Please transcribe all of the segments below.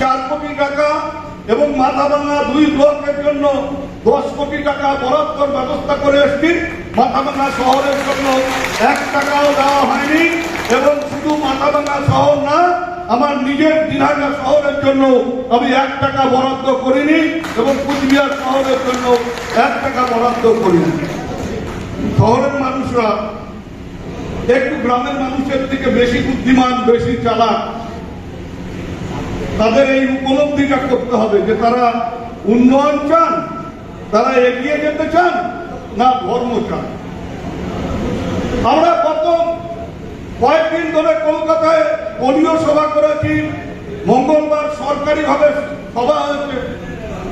চার কোটি টাকা এবং মাথা মাথাভাঙা দুই ব্লকের জন্য দশ কোটি টাকা বরাদ্দর ব্যবস্থা করে এসছি। মাথাভাঙা শহরের জন্য এক টাকাও দেওয়া হয়নি এবং শুধু মাথাভাঙা শহর না, আমার নিজের দিনহাটা শহরের জন্য আমি এক টাকা বরাদ্দ করিনি এবং কুচবিহার শহরের জন্য এক টাকা বরাদ্দ করিনি। শহরের মানুষরা একটু গ্রামের মানুষের থেকে বেশি বুদ্ধিমান, বেশি চালাক। তাদের এই উপলব্ধিটা করতে হবে যে তারা উন্নয়ন চান, তারা এগিয়ে যেতে চান, না ধর্ম চান। আমরা গত কয়েকদিন ধরে কলকাতায় দলীয় সভা করেছি, মঙ্গলবার সরকারিভাবে সভা হয়েছে।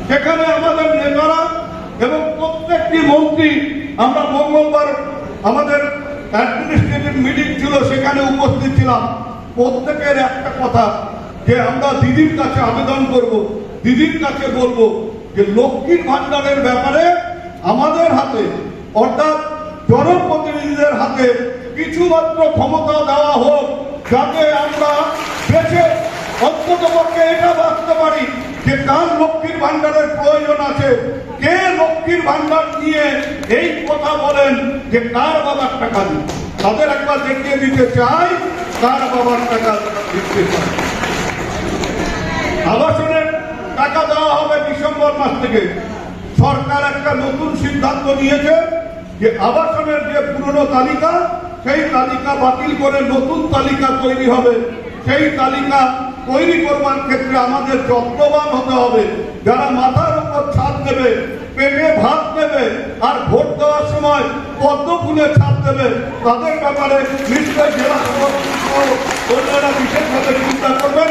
সেখানে আমাদের নেতারা এবং প্রত্যেকটি মন্ত্রী আমরা মঙ্গলবার আমাদের অ্যাডমিনিস্ট্রেটিভ মিটিং ছিল, সেখানে উপস্থিত ছিলাম। প্রত্যেকের একটা কথা যে আমরা দিদির কাছে আবেদন করব, দিদির কাছে বলব যে লক্ষ্মীর ভান্ডারের ব্যাপারে আমাদের হাতে, অর্থাৎ জনপ্রতিনিধিদের হাতে কিছুমাত্র ক্ষমতা দেওয়া হোক, যাতে আমরা বেছে অন্তত পক্ষে এটা বাঁচতে পারি যে কার লক্ষ্মীর ভান্ডারের প্রয়োজন আছে, কে লক্ষ্মীর ভান্ডার নিয়ে এই কথা বলেন যে কার বাবার টাকা দিন তাদের একবার দেখিয়ে দিতে চাই, কার বাবার টাকা দিতে চাই। আবাসনের টাকা দেওয়া হবে ডিসেম্বর মাস থেকে। সরকার একটা নতুন সিদ্ধান্ত নিয়েছে যে আবাসনের যে পুরনো তালিকা, সেই তালিকা বাতিল করে নতুন তালিকা তৈরি হবে। সেই তালিকা তৈরি করবার ক্ষেত্রে আমাদের যত্নবান হতে হবে। যারা মাথার উপর ছাদ দেবে, পেটে ভাত দেবে আর ভোট দেওয়ার সময় পদ্ম ফুলে ছাদ দেবে, তাদের ব্যাপারে নিশ্চয় জেলা অন্যরা বিশেষভাবে চিন্তা করবেন।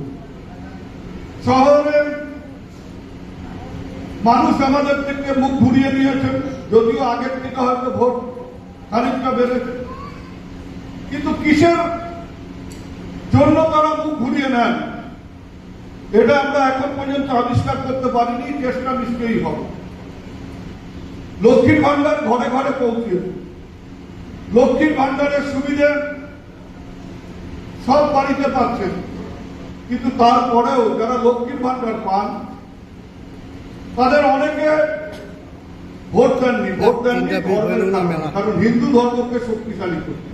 শহরের মানুষ আমাদের থেকে মুখ ঘুরিয়ে নিয়েছে। যদিও আগের থেকে হয়তো ভোট খানিকটা বেড়েছে। কিন্তু কিসের জন্য তারা মুখ ঘুরিয়ে নেন? এটা আমরা এখন পর্যন্ত আবিষ্কার করতে পারিনি, চেষ্টা নিশ্চয়ই হবে। লক্ষ্মীর ভান্ডার ঘরে ঘরে পৌঁছে লক্ষ্মীর ভান্ডারের সুবিধে সব বাড়িতে পাচ্ছেন। কিন্তু তারপরেও যারা লক্ষ্মীর ভান্ডার পান তাদের অনেকে ভোট দেননি ভোট দেননি কারণ। হিন্দু ধর্মকে শক্তিশালী করতে।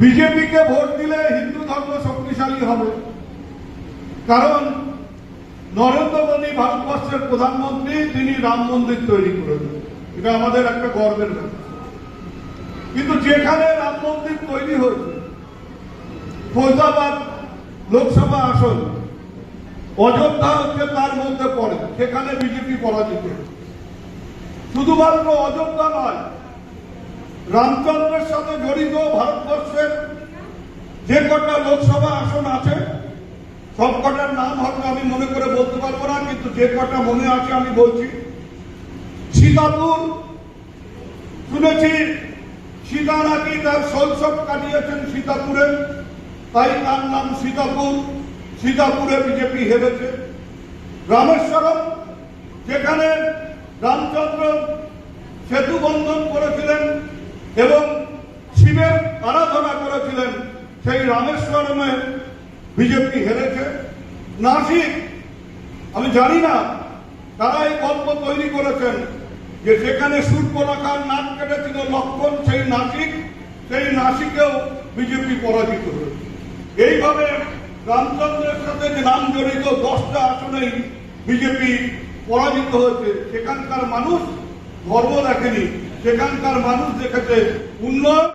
বিজেপিকে ভোট দিলে হিন্দু ধর্ম শক্তিশালী হবে। কারণ নরেন্দ্র মোদী ভারতবর্ষের প্রধানমন্ত্রী তিনি রাম মন্দির তৈরি করেছেন এটা আমাদের একটা গর্বের ব্যাপার। কিন্তু যেখানে রাম মন্দির তৈরি হয়েছে ফৈজাবাদ লোকসভা আসন, অযোধ্যা হচ্ছে তার মধ্যে পড়ে, সেখানে বিজেপি পরাজিত। শুধুমাত্র অযোধ্যা নয়, রামচন্দ্রের সাথে জড়িত ভারতবর্ষের যে কটা লোকসভা আসন আছে, সব কটার নাম হয়তো আমি মনে করে বলতে পারব না, কিন্তু যে কটা মনে আছে আমি বলছি। সীতাপুর, শুনেছি সীতা নাকি তার শৈশব কাটিয়েছেন সীতাপুরে। তাই তার নাম সীতাপুর। সীতাপুরে বিজেপি হেরেছে। রামেশ্বরম, যেখানে রামচন্দ্র সেতু বন্ধন করেছিলেন এবং শিবের আরাধনা করেছিলেন, সেই রামেশ্বরমে বিজেপি হেরেছে। নাসিক, আমি জানি না, তারা এই গল্প তৈরি করেছেন যে সেখানে সূর্যলাকার নাক কেটেছিল লক্ষণ, সেই নাসিক, সেই নাসিকেও বিজেপি পরাজিত হয়েছে। এইভাবে রামচন্দ্রের সাথে নাম জড়িত দশটা আসনেই বিজেপি পরাজিত হয়েছে, সেখানকার মানুষ ধর্ম দেখেনি, সেখানকার মানুষ দেখেছে উন্নয়ন